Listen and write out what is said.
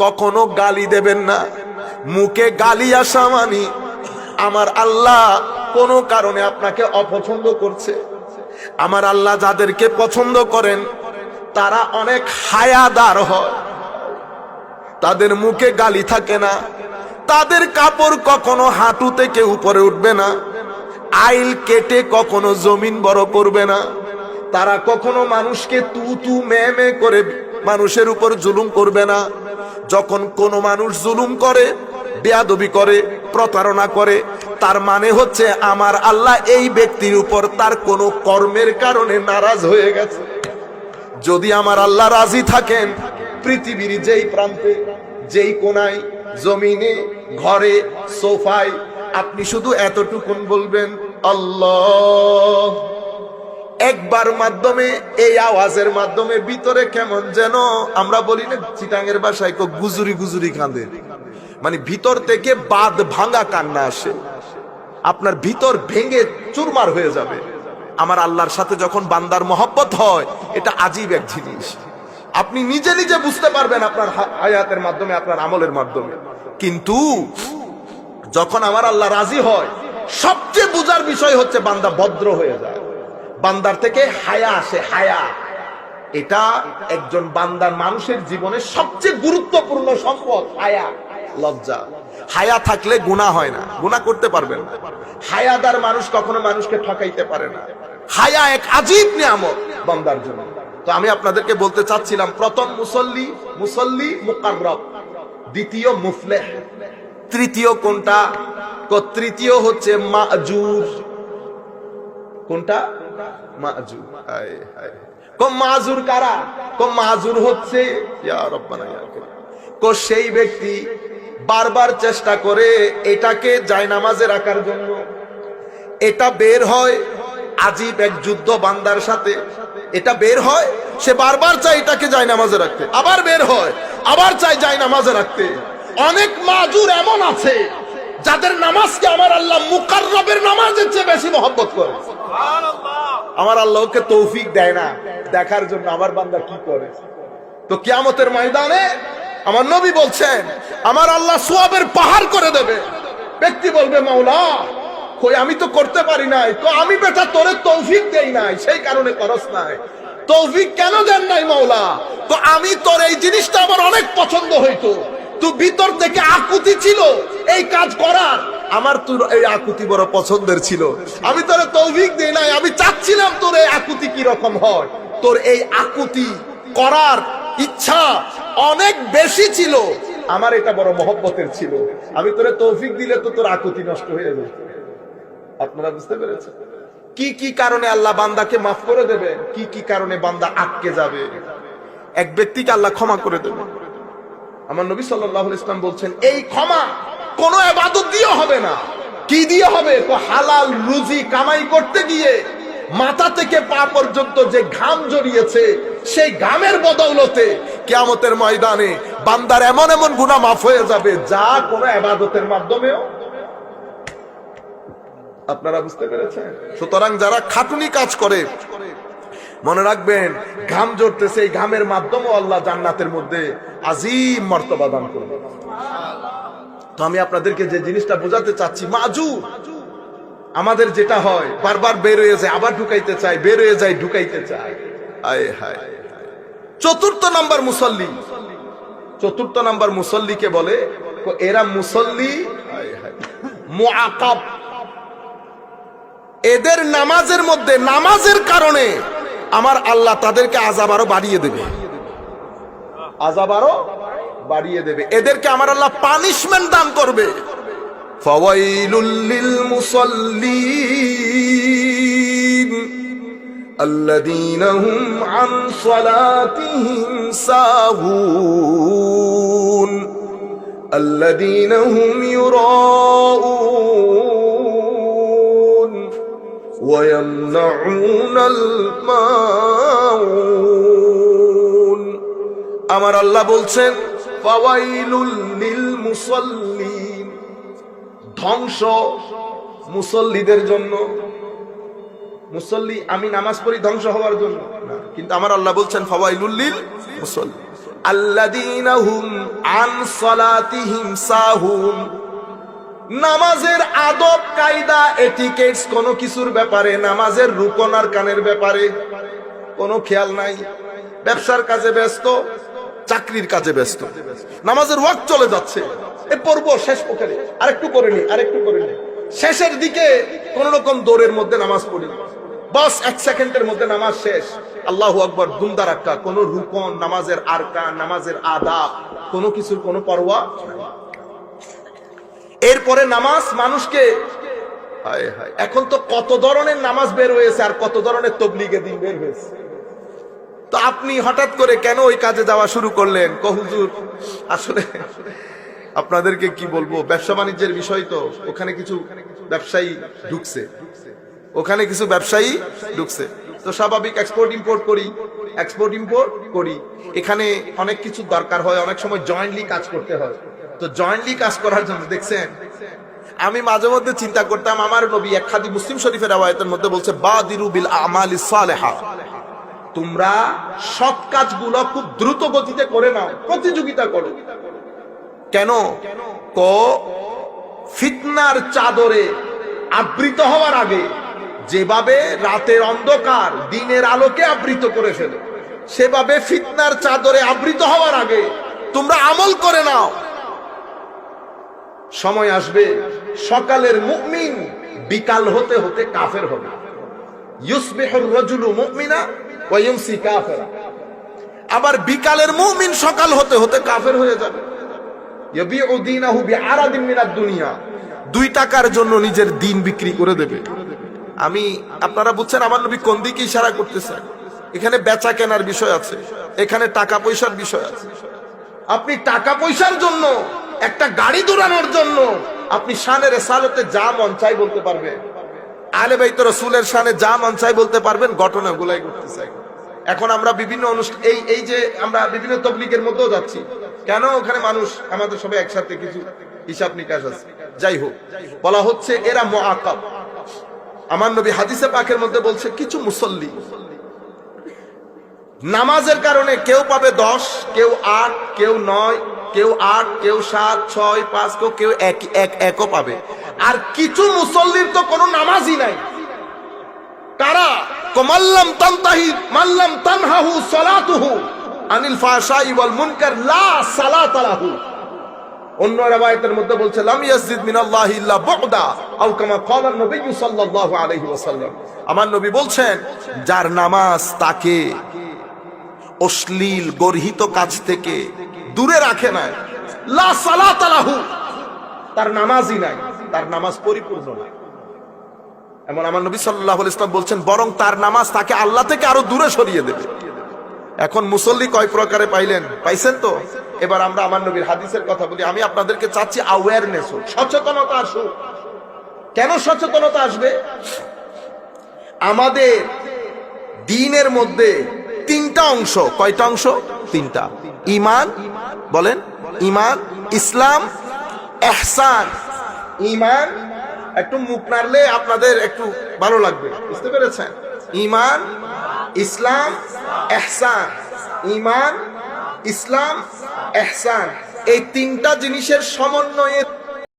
কখনো গালি দেবেন না। মুখে গালি আসা মানি। আমার আল্লাহ কোনো কারণে আপনাকে অপছন্দ করছে। আমার আল্লাহ যাদেরকে পছন্দ করেন, তারা অনেক হায়াদার হয়। তাদের মুখে গালি থাকে না। তাদের কাপড় কখনো হাঁটু থেকে উপরে উঠবে না। আইল কেটে কখনো জমিন বড় করবে না। তারা কখনো মানুষকে তু তু মে মে করে মানুষের উপর জুলুম করবে না। যখন কোনো মানুষ জুলুম করে, বেয়াদবি করে, প্রতারণা করে, তার মানে হচ্ছে আমার আল্লাহ এই ব্যক্তির উপর তার কোনো কর্মের কারণে নারাজ হয়ে গেছে। যদি আমার আল্লাহ রাজি থাকেন, পৃথিবীর যেই প্রান্তে, যেই কোনায়, জমিনে, ঘরে, সোফায়, আপনি শুধু এতটুকুন বলবেন, আল্লাহ। একবার মাধ্যমে, এই আওয়াজের মাধ্যমে ভিতরে কেমন যেন, আমরা বলি না চিটাঙ্গের বাসায় গুজুরি গুজুরি কাঁদে। মানে ভিতর থেকে বাদ ভাঙা কান্না আসে। আপনার ভিতর ভেঙে চুরমার হয়ে যাবে। আমার আল্লাহর সাথে যখন বান্দার মহব্বত হয়, এটা আজীব এক জিনিস। আপনি নিজে নিজে বুঝতে পারবেন আপনার হায়াতের মাধ্যমে, আপনার আমলের মাধ্যমে। কিন্তু যখন আমার আল্লাহ রাজি হয়, সবচেয়ে বুজার বিষয় হচ্ছে বান্দা ভদ্র হয়ে যায়। বান্দার থেকে হায়া আসে, হায়া। এটা একজন বান্দার মানুষের জীবনে সবচেয়ে গুরুত্বপূর্ণ সম্পদ, হায়া, লজ্জা। হায়া থাকলে গুণা হয় না গুণা করতে পারবেন না। হায়াদার মানুষ কখনো মানুষকে ঠকাইতে পারে না। হায়া এক আজীব নিয়ামত বান্দার জন্য। তো আমি আপনাদেরকে বলতে চাচ্ছিলাম, প্রথম মুসল্লি মুসল্লি মুকাররব, দ্বিতীয় মুফলেহ। তৃতীয় কোনটা? তৃতীয় হচ্ছে মাজুর কোনটা? সেই ব্যক্তি বারবার চেষ্টা করে এটাকে জায়নামাজে রাখার জন্য। এটা বের হয় আজীব এক যুদ্ধ বান্দার সাথে। এটা বের হয়, সে বারবার চায় এটাকে যায় নামাজে রাখতে। আবার বের হয়, আবার চাই যায় নামাজে রাখতে। অনেক মাজুর এমন আছে, যাদের নামাজকে আমার আল্লাহ মুকাররবের নামাজের চেয়ে বেশি মহব্বত করে। আমার আল্লাহকে তৌফিক দেয় না। দেখার জন্য আমার বান্দা কি করে? তো কিয়ামতের ময়দানে আমার নবী বলছেন, আমার আল্লাহ সোয়াবের পাহাড় করে দেবে। ব্যক্তি বলবে, মাওলা আমি তো করতে পারি নাই। তো আমি বেটা তোরে তৌফিক দেই নাই, সেই কারণে করস নাই। তৌফিক কেন দেন নাই, মাওলা? তো আমি তোর এই জিনিসটা আমার অনেক পছন্দ হইতো। তুই ভিতর থেকে আকুতি ছিল। এই কাজ করার আমার তোর এই আকুতি বড় পছন্দের ছিল। আমি তোর দেই নাই, আমি চাচ্ছিলাম তোর এই আকুতি কি রকম হয়। তোর এই আকুতি করার ইচ্ছা অনেক বেশি ছিল। আমার এটা বড় মহব্বতের ছিল। আমি তোরে তৌফিক দিলে তো তোর আকুতি নষ্ট হয়ে যাবে আপনারা বুঝতে পেরেছেন? কি কি কারণে আল্লাহ বান্দাকে মাফ করে দেবে? কি কি কারণে বান্দা আটকে যাবে? এক ব্যক্তিকে আল্লাহ ক্ষমা করে দেবে। আমার নবী সাল্লাহ ইসলাম বলছেন, এই ক্ষমা কোন এবাদত দিয়ে হবে না। কি দিয়ে হবে? হালাল রুজি কামাই করতে গিয়ে মাথা থেকে পা পর্যন্ত যে ঘাম জড়িয়েছে, সেই ঘামের বদৌলতে কেয়ামতের ময়দানে বান্দার এমন এমন গুণা মাফ হয়ে যাবে, যা কোনো এবাদতের মাধ্যমেও। আপনারা বুঝতে পেরেছেন? সুতরাং যারা খাটুনি কাজ করে মনে রাখবেন, ঘাম জড়তেছে এই ঘামের মাধ্যমে আল্লাহ জান্নাতের মধ্যে আজিম মর্তবা দান করবে। তো আমি আপনাদেরকে যে জিনিসটা বোঝাতে চাচ্ছি মাজু আমাদের যেটা হয়, বারবার বের হয়ে যায়, আবার ঢুকাইতে চাই বের হয়ে যায়, ঢুকাইতে চাই হায় চতুর্থ নাম্বার মুসল্লি। চতুর্থ নাম্বার মুসল্লিকে বলে এরা মুসল্লি এদের নামাজের মধ্যে, নামাজের কারণে আমার আল্লাহ তাদেরকে আজাব আরো বাড়িয়ে দেবে আজাব আরো বাড়িয়ে দেবে এদেরকে আমার আল্লাহ পানিশমেন্ট দান করবে ফাওয়াইলুল লিল মুসাল্লিন الذين هم عن صلاتهم ساهون الذين هم يراءون ويمنعون الماعون আমার আল্লাহ বলছেন ফাওয়াইলুল লিল মুসাল্লিন ধ্বংস মুসল্লিদের জন্য মুসল্লি আমি নামাজ পড়ি ধ্বংস হওয়ার জন্য না কিন্তু আমার আল্লাহ বলছেন ফাওয়াইলুল লিল মুসল্লি আল্লাযীনা হুম আন সালাতিহিম সাহুন নামাজের আদব, কায়দা এটিকেটস কোনো কিছুর ব্যাপারে, নামাজের রুকন আর কানের ব্যাপারে কোনো খেয়াল নাই। ব্যবসার কাজে ব্যস্ত, চাকরির কাজে ব্যস্ত। নামাজের ওয়াক্ত চলে যাচ্ছে। এ পর্ব শেষ পকেটে আরেকটু করে নি, আরেকটু করে নি। শেষের দিকে কোন রকম দৌড়ের মধ্যে নামাজ পড়ি। বাস এক সেকেন্ডের মধ্যে নামাজ শেষ। আল্লাহু আকবর দুমদা রাক্কা কোন রুকন, নামাজের আরকান, নামাজের আদাব কোনো কিছুর কোনো পরোয়া। এরপরে নামাজ মানুষকে এখন তো কত ধরনের নামাজ বের হয়েছে আর কত ধরনের তবলিগে দিন বের হয়েছে। তো আপনি হঠাৎ করে কেন ওই কাজে যাওয়া শুরু করলেন? কহুজুর আসলে আপনাদেরকে কি বলব? ব্যবসা বাণিজ্যের বিষয় তো, ওখানে কিছু ব্যবসায়ী ঢুকছে। ওখানে কিছু ব্যবসায়ী ঢুকছে। তো স্বাভাবিক এক্সপোর্ট ইম্পোর্ট করি এক্সপোর্ট ইম্পোর্ট করি। এখানে অনেক কিছু দরকার হয়, অনেক সময় জয়েন্টলি কাজ করতে হয়। তো জয়েন্টলি কাজ করার জন্য, দেখছেন? আমি মাঝে মধ্যে চিন্তা করতাম, আমার নবী এক খাদি মুসলিম শরীফের আওয়ায়তের মধ্যে বলছে, বাদিরু বিল আমালি সালেহা। তোমরা সৎ কাজগুলো খুব দ্রুত গতিতে করে নাও, প্রতিযোগিতা করো। কেন? ক, ফিতনার চাদরে আবৃত হওয়ার আগে যেভাবে রাতের অন্ধকার, দিনের আলোকে আবৃত করে ফেলে, সেভাবে ফিতনার চাদরে আবৃত হওয়ার আগে তোমরা আমল করে নাও। সময় আসবে, সকালের মুমিন বিকাল হতে হতে কাফের হবে। আবার বিকালের মুমিন সকাল হতে হতে কাফের হয়ে যাবে। দুনিয়া। দুই টাকার জন্য নিজের দিন বিক্রি করে দেবে। আমি, আপনারা বুঝছেন আমার নবী কোন দিকে ইশারা করতেছে? এখানে বেচা কেনার বিষয় আছে, এখানে টাকা পয়সার বিষয় আছে। আপনি টাকা পয়সার জন্য একটা গাড়ি দৌড়ানোর জন্য আপনি শানের সালতে যা মন চাই বলতে পারবেন। আলে ভাই তো রসুলের শানে যা মন চাই বলতে পারবেন ঘটনা গুলাই করতেছে এখন। এখন আমরা বিভিন্ন অনুষ্ঠান এই এই যে আমরা বিভিন্ন তবলিগের মধ্যেও যাচ্ছি। কেন ওখানে মানুষ, আমাদের সবাই একসাথে কিছু হিসাব নিকাশ আছে। যাই হোক, বলা হচ্ছে এরা মোয়াকাব আমার নবী হাদিসে পাকের মধ্যে বলছে কিছু মুসল্লি। নামাজের কারণে কেউ পাবে দশ, কেউ আট, কেউ নয় কেউ আট, কেউ সাত, ছয়, পাঁচ, কেউ কেউ এক এক, একও পাবে। আর কিছু মুসল্লির তো কোনো নামাজই নাই। কারা? কমাল্লাম তানতাহি, মাল্লাম তানহাহু সালাতুহু আনিল ফাহশাই ওয়াল মুনকার, লা সালাতা লাহু। অন্য রাবায়াতের মধ্যে বলছে, লাম ইয়াসজিদ মিনাল্লাহি ইল্লা বুদা, আও কামা ক্বালা নবী সাল্লাল্লাহু আলাইহি ওয়াসাল্লাম। আমার নবী বলছেন, যার নামাজ তাকে অশ্লীল গর্হিত কাজ থেকে দূরে রাখে না লা তার নামাজই নাই। তার নামাজ পরিপূর্ণ নাই। এমন আমার নবী সাল্লাহ ইসলাম বলছেন, বরং তার নামাজ তাকে আল্লাহ থেকে আরও দূরে সরিয়ে দেবে। এখন মুসল্লি কয় প্রকারে পাইলেন? পাইছেন তো? এবার আমরা আমার নবীর হাদিসের কথা বলি। আমি আপনাদেরকে চাচ্ছি অ্যাওয়ারনেস হোক, সচেতনতা আসুক। কেন সচেতনতা আসবে? আমাদের দিনের মধ্যে তিনটা অংশ, কয়টা অংশ? তিনটা। ইমান বলেন ইমান ইসলাম, এহসান। ইমান একটু মুখ নাড়লে আপনাদের একটু ভালো লাগবে, বুঝতে পেরেছেন? ইমান ইসলাম, এহসান। ইমান ইসলাম, এহসান। এই তিনটা জিনিসের সমন্বয়ে